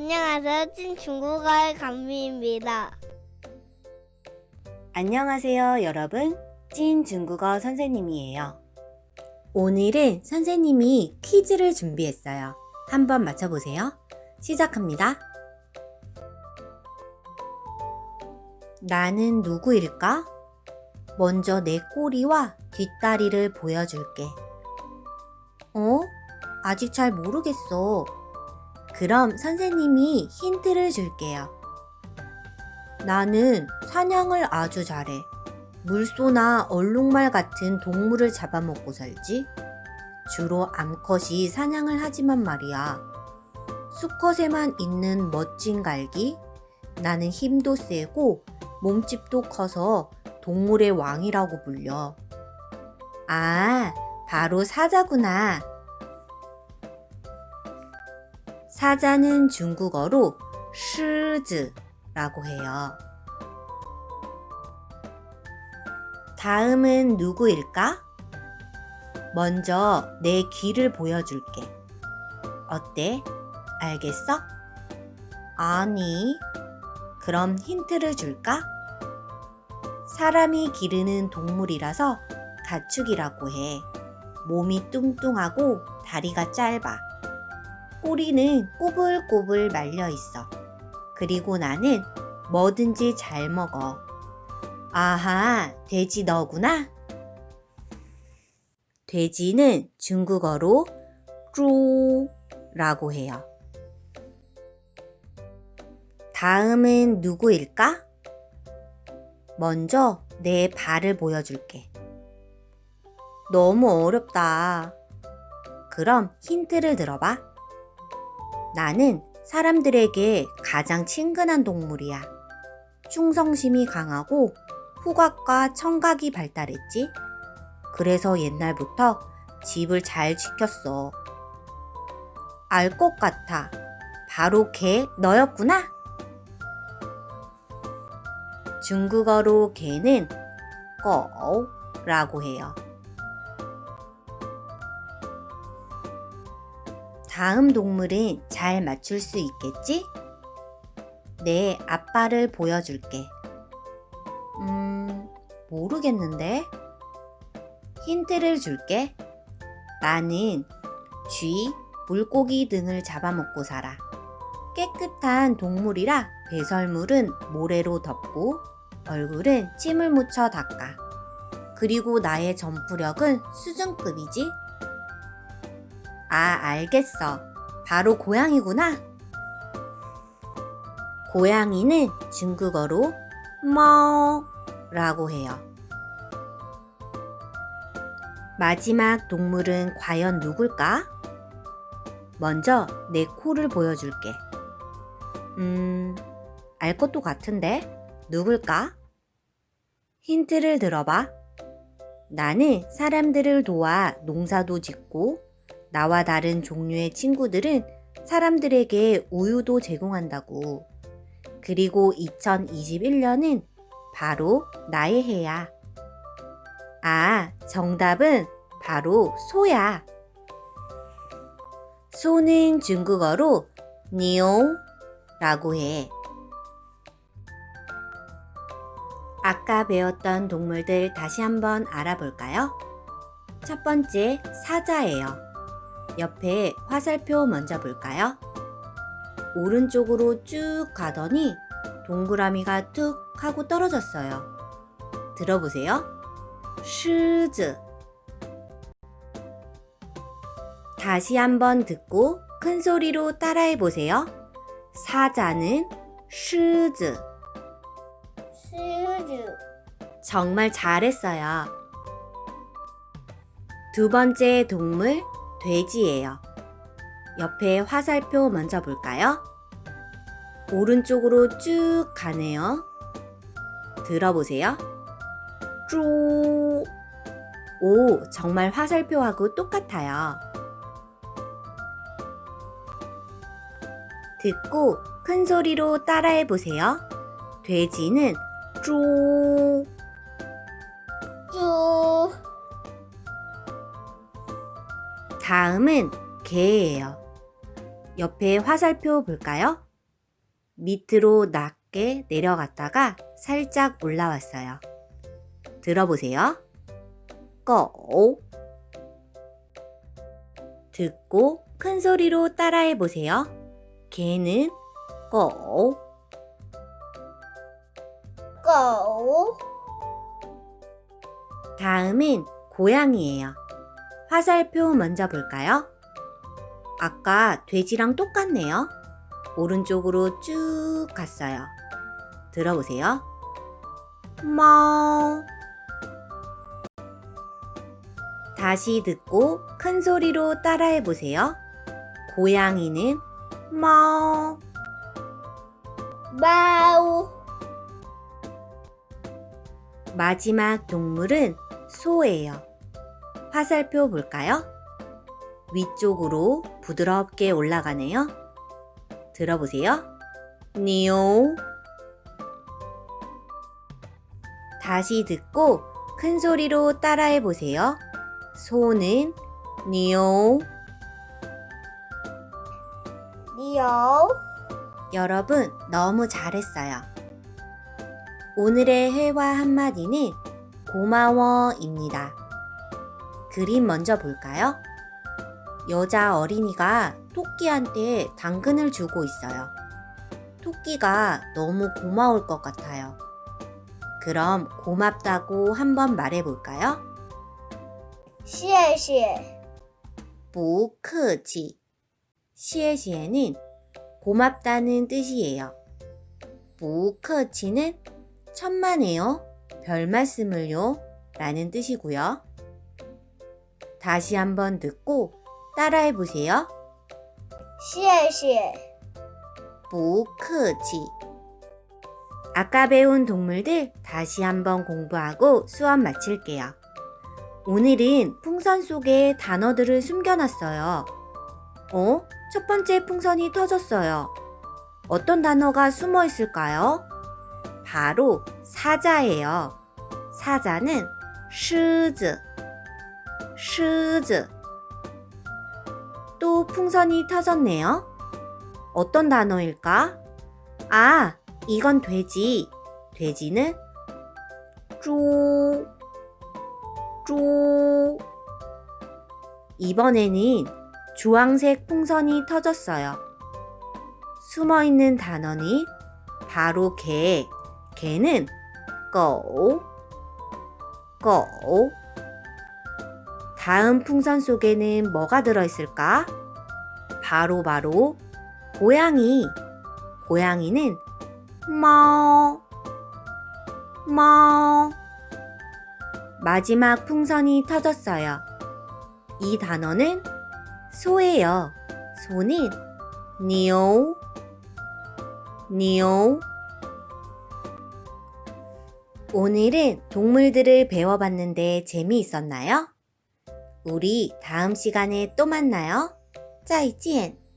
안녕하세요. 찐 중국어의 감미입니다. 안녕하세요, 여러분. 찐 중국어 선생님이에요. 오늘은 선생님이 퀴즈를 준비했어요. 한번 맞춰보세요. 시작합니다. 나는 누구일까? 먼저 내 꼬리와 뒷다리를 보여줄게. 어? 아직 잘 모르겠어. 그럼 선생님이 힌트를 줄게요. 나는 사냥을 아주 잘해. 물소나 얼룩말 같은 동물을 잡아먹고 살지. 주로 암컷이 사냥을 하지만 말이야. 수컷에만 있는 멋진 갈기. 나는 힘도 세고 몸집도 커서 동물의 왕이라고 불려. 아, 바로 사자구나. 사자는 중국어로 狮子라고 해요. 다음은 누구일까? 먼저 내 귀를 보여줄게. 어때? 알겠어? 아니. 그럼 힌트를 줄까? 사람이 기르는 동물이라서 가축이라고 해. 몸이 뚱뚱하고 다리가 짧아. 꼬리는 꼬불꼬불 말려 있어. 그리고 나는 뭐든지 잘 먹어. 아하, 돼지 너구나? 돼지는 중국어로 쭈라고 해요. 다음은 누구일까? 먼저 내 발을 보여줄게. 너무 어렵다. 그럼 힌트를 들어봐. 나는 사람들에게 가장 친근한 동물이야. 충성심이 강하고 후각과 청각이 발달했지. 그래서 옛날부터 집을 잘 지켰어. 알 것 같아. 바로 개 너였구나. 중국어로 개는 꺼라고 해요. 다음 동물은 잘 맞출 수 있겠지? 내 아빠를 보여줄게. 음, 모르겠는데? 힌트를 줄게. 나는 쥐, 물고기 등을 잡아먹고 살아. 깨끗한 동물이라 배설물은 모래로 덮고 얼굴은 침을 묻혀 닦아. 그리고 나의 점프력은 수준급이지? 아, 알겠어. 바로 고양이구나. 고양이는 중국어로 뭐라고 해요. 마지막 동물은 과연 누굴까? 먼저 내 코를 보여줄게. 음, 알 것도 같은데? 누굴까? 힌트를 들어봐. 나는 사람들을 도와 농사도 짓고 나와 다른 종류의 친구들은 사람들에게 우유도 제공한다고. 그리고 2021년은 바로 나의 해야. 아, 정답은 바로 소야. 소는 중국어로 니옹라고 해. 아까 배웠던 동물들 다시 한번 알아볼까요? 첫 번째, 사자예요. 옆에 화살표 먼저 볼까요? 오른쪽으로 쭉 가더니 동그라미가 툭 하고 떨어졌어요. 들어보세요. 슈즈 다시 한번 듣고 큰 소리로 따라해 보세요. 사자는 슈즈 슈즈 정말 잘했어요. 두 번째 동물 돼지예요. 옆에 화살표 먼저 볼까요? 오른쪽으로 쭉 가네요. 들어보세요. 쭈. 오, 정말 화살표하고 똑같아요. 듣고 큰 소리로 따라해 보세요. 돼지는 쭈. 다음은 개예요. 옆에 화살표 볼까요? 밑으로 낮게 내려갔다가 살짝 올라왔어요. 들어보세요. 고 듣고 큰 소리로 따라해 보세요. 개는 고고 다음은 고양이예요. 화살표 먼저 볼까요? 아까 돼지랑 똑같네요. 오른쪽으로 쭉 갔어요. 들어보세요. mau. 다시 듣고 큰 소리로 따라해 보세요. 고양이는 mau. 마우 마지막 동물은 소예요. 화살표 볼까요? 위쪽으로 부드럽게 올라가네요. 들어보세요. 니오. 다시 듣고 큰 소리로 따라해 보세요. 소는 니오. 니오 여러분 너무 잘했어요. 오늘의 회화 한마디는 고마워입니다. 그림 먼저 볼까요? 여자 어린이가 토끼한테 당근을 주고 있어요. 토끼가 너무 고마울 것 같아요. 그럼 고맙다고 한번 말해 볼까요? 谢谢 부크지. 시에시에는 고맙다는 뜻이에요. 부크치는 천만에요. 별 말씀을요. 라는 뜻이고요. 다시 한번 듣고 따라해 보세요. 谢谢 부크지. 아까 배운 동물들 다시 한번 공부하고 수업 마칠게요. 오늘은 풍선 속에 단어들을 숨겨놨어요. 어? 첫 번째 풍선이 터졌어요. 어떤 단어가 숨어 있을까요? 바로 사자예요. 사자는 시즈, 시즈. 또 풍선이 터졌네요. 어떤 단어일까? 아, 이건 돼지. 돼지는 쭈, 쭈. 이번에는 주황색 풍선이 터졌어요. 숨어 있는 단어는 바로 개. 개는 고, 고. 다음 풍선 속에는 뭐가 들어있을까? 바로 바로 고양이. 고양이는 마, 마. 마지막 풍선이 터졌어요. 이 단어는 소예요. 소는 니오, 니오. 오늘은 동물들을 배워봤는데 재미있었나요? 우리 다음 시간에 또 만나요. 再见。